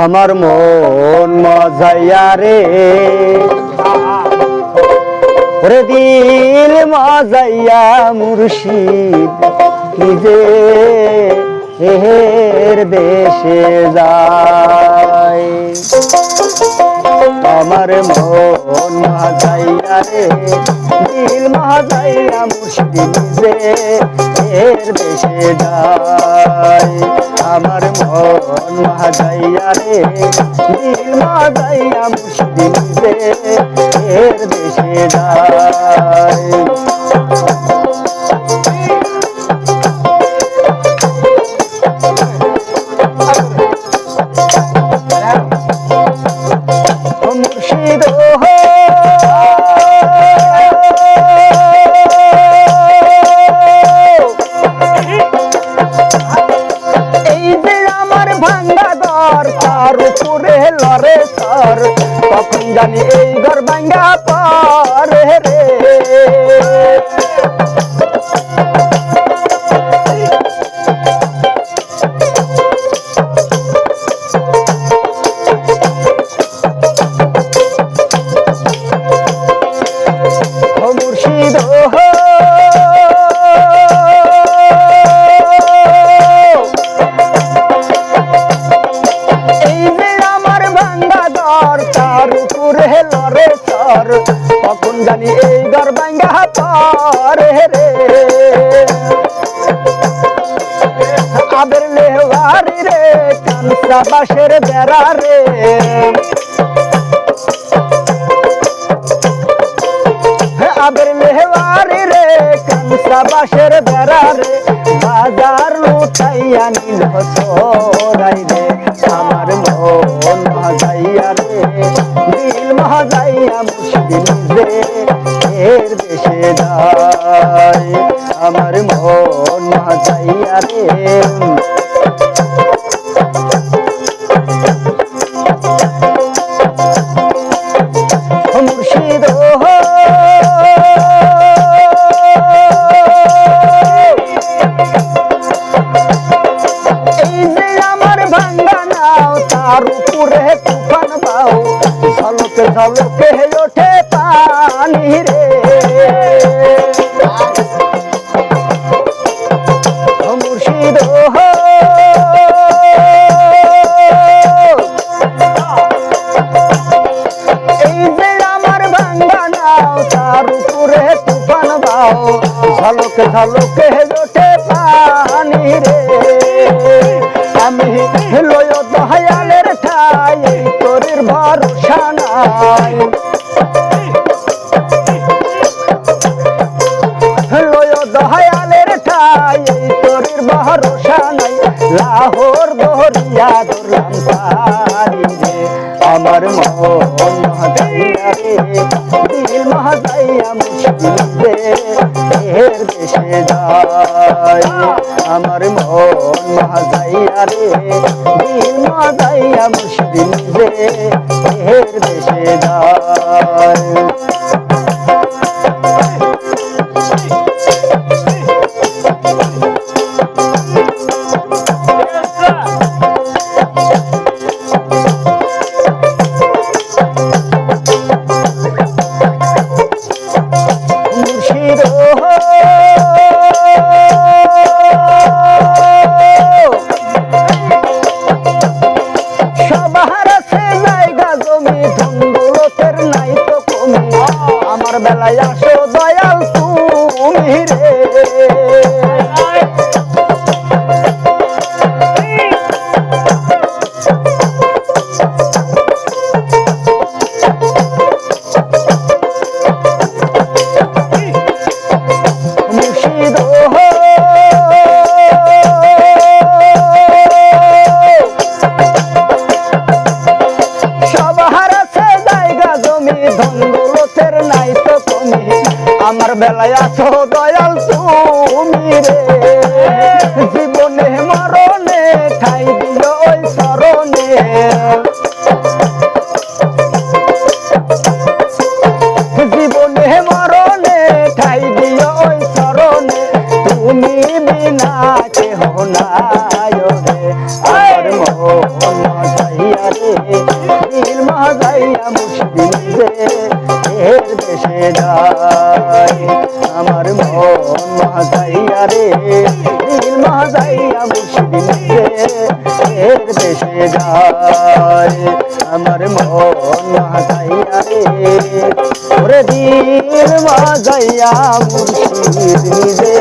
আমার মন মজাইয়া রে। ওরে দিল মজাইয়া মুর্শিদ নিজে এর দেশে যায়। আমার মন মজাইয়া রে দিল মজাইয়া মুশকিল যে এর দেশে যায়। আমার মন মজাইয়া রে দিল মজাইয়া মুশকিল যে এর দেশে যায়। লরে সর কখন জানি এই ঘর ভাঙ্গা পরে। রে ভাঙ্গা দর তার উপরে লরে সর কখন জানি এই ঘর ভাঙ্গা পরে রে। আবের লেওয়ারি রে, কানসা বাসের বেড়া রে। আবের মেহওয়ারি রে, কানসা বাসের বেড়া রে, বাজার লুটাইয়া নিল তোরাই রে, আমার দিল মহাজাইয়া মুশকিল এর দেশে যায়। আমার মন মহাজাইয়া রে ঝলকে ওঠে পানি রে। মুর্শিদ এই যে আমার ভাঙ্গা নাও, তার উপরে তুফান বাও, ঝলক ঝলকে ওঠে পানি রে। আমি লয় লয় দয়ালের ঠাই তোরের ভরসা নাই। লাহোর দহরিয়া ধরলাম আমার মন দেশে আমার মন মহাজাইয়া রে দিল মহাজাইয়া মুশকিল যে দেশে যায়। আমার বেলায় আসো দয়াল তুমি রে। নাই তো কমি আমার বেলায় আছো দয়াল তুমি রে। জীবনে মরণে ঠাই দিল ওই স্মরণে। জীবনে মরণে ঠাই দিও ওই চরণে তুমি বিনা কেহ নাই আমার মন মাজাইয়া রে, দিল মাজাইয়া মুর্শিদি এর দেশে যায়। আমার মন মাজাইয়া রে, ওরে দিল মাজাইয়া মুর্শিদ নিজে